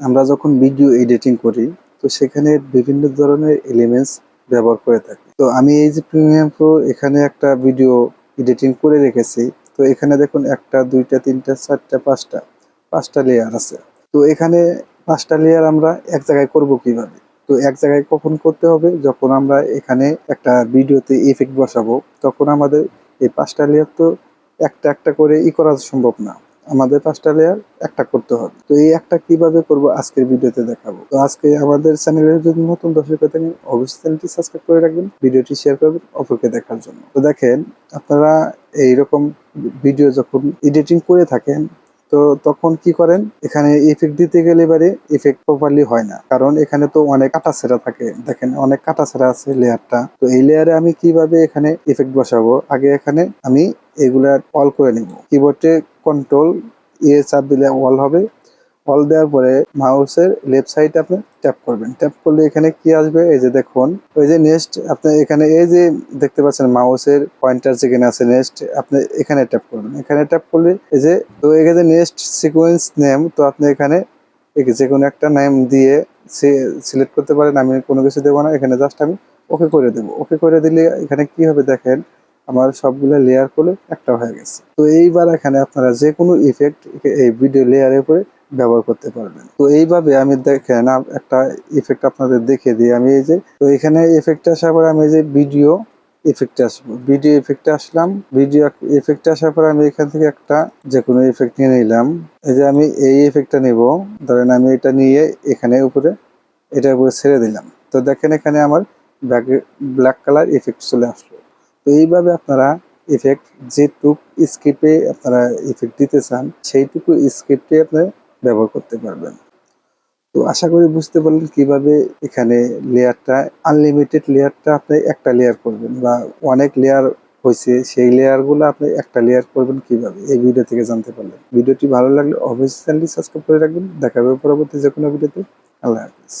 আমরা যখন video editing করি, তো সেখানে বিভিন্ন ধরনের এলিমেন্টস ব্যবহার করে থাকি। তো আমি এই যে প্রিমিয়াম প্রো এখানে একটা ভিডিও এডিটিং করে রেখেছি। তো এখানে দেখুন একটা, দুইটা, তিনটা, চারটা, পাঁচটা পাঁচটা লেয়ার আছে। তো এখানে পাঁচটা লেয়ার আমরা এক জায়গায় করব কীভাবে? তো এক জায়গায় কখন করতে হবে? যখন আমরা এখানে একটা ভিডিওতে ইফেক্ট বসাবো, তখন আমাদের এই পাঁচটা লেয়ার তো একটা একটা করে ই করা সম্ভব না। আমাদের পাঁচটা লেয়ার একটা করতে হবে। তো এই একটা কীভাবে করব আজকের ভিডিওতে দেখাবো। তো আজকে আমাদের চ্যানেলের যদি নতুন দর্শক হয়ে থাকেন, অবশ্যই চ্যানেলটি সাবস্ক্রাইব করে রাখবেন, ভিডিওটি শেয়ার করবেন অপরকে দেখার জন্য। তো দেখেন, আপনারা এইরকম ভিডিও যখন এডিটিং করে থাকেন তো তখন কি করেন? এখানে ইফেক্ট দিতে গেলে এবারে ইফেক্ট প্রপারলি হয় না। কারণ এখানে তো অনেক কাটা সেরা থাকে। দেখেন, অনেক কাটা সেরা আছে লেয়ারটা। তো এই লেয়ারে আমি কীভাবে এখানে ইফেক্ট বসাবো? আগে এখানে আমি এগুলা অল করে নিব। কিবোর্ডে কন্ট্রোল এ চাপ দিলে অল হবে। অল দেওয়ার পরে মাউসের লেফট সাইডে আপনি ট্যাপ করবেন। ট্যাপ করলে এখানে কি আসবে? এই যে দেখুন, ওই যে নেক্সট আপনি এখানে এই যে দেখতে পাচ্ছেন মাউসের পয়েন্টার যেখানে আছে নেক্সট আপনি এখানে ট্যাপ করবেন। এখানে ট্যাপ করলে এই যে, তো এখানে নেক্সট সিকোয়েন্স নেম তো আপনি এখানে যে কোনো একটা নেম দিয়ে সিলেক্ট করতে পারেন। আমি কোনো কিছু দেবো না, এখানে জাস্ট আমি ওকে করে দেবো। ওকে করে দিলে এখানে কি হবে দেখেন, আমার সবগুলো লেয়ার করে একটা হয়ে গেছে। তো এইবার এখানে আপনারা যে কোনো ইফেক্ট এই ভিডিও লেয়ারের উপরে ব্যবহার করতে পারবেন। তো এইভাবে আমি দেখেন একটা ইফেক্ট আপনাদের দেখে দিই আমি এই যে, তো এখানে ইফেক্ট আসার পরে আমি এই যে ভিডিও ইফেক্টে আসব। ভিডিও ইফেক্টে আসলাম ভিডিও ইফেক্টে আসার পরে আমি এখান থেকে একটা যে কোনো ইফেক্ট নিয়ে নিলাম। এই যে আমি এই ইফেক্টটা নিব, ধরেন আমি এটা নিয়ে এখানে উপরে এটার উপরে ছেড়ে দিলাম। তো দেখেন এখানে আমার ব্ল্যাক কালার ইফেক্ট চলে আসলো। তো এইভাবে আপনারা ইফেক্ট যেটুক স্ক্রিপ্টে আপনারা ইফেক্ট দিতে চান, সেইটুকু স্ক্রিপ্টে আপনারা ব্যবহার করতে পারবেন। তো আশা করি বুঝতে পারলেন কীভাবে এখানে লেয়ারটা আনলিমিটেড লেয়ারটা আপনি একটা লেয়ার করবেন বা অনেক লেয়ার হয়েছে, সেই লেয়ারগুলো আপনি একটা লেয়ার করবেন কীভাবে? এই ভিডিও থেকে জানতে পারলেন। ভিডিওটি ভালো লাগলে অবশ্যই সাবস্ক্রাইব করে রাখবেন। দেখা হবে পরবর্তী যে কোনো ভিডিওতে আল্লাহ হাফিজ।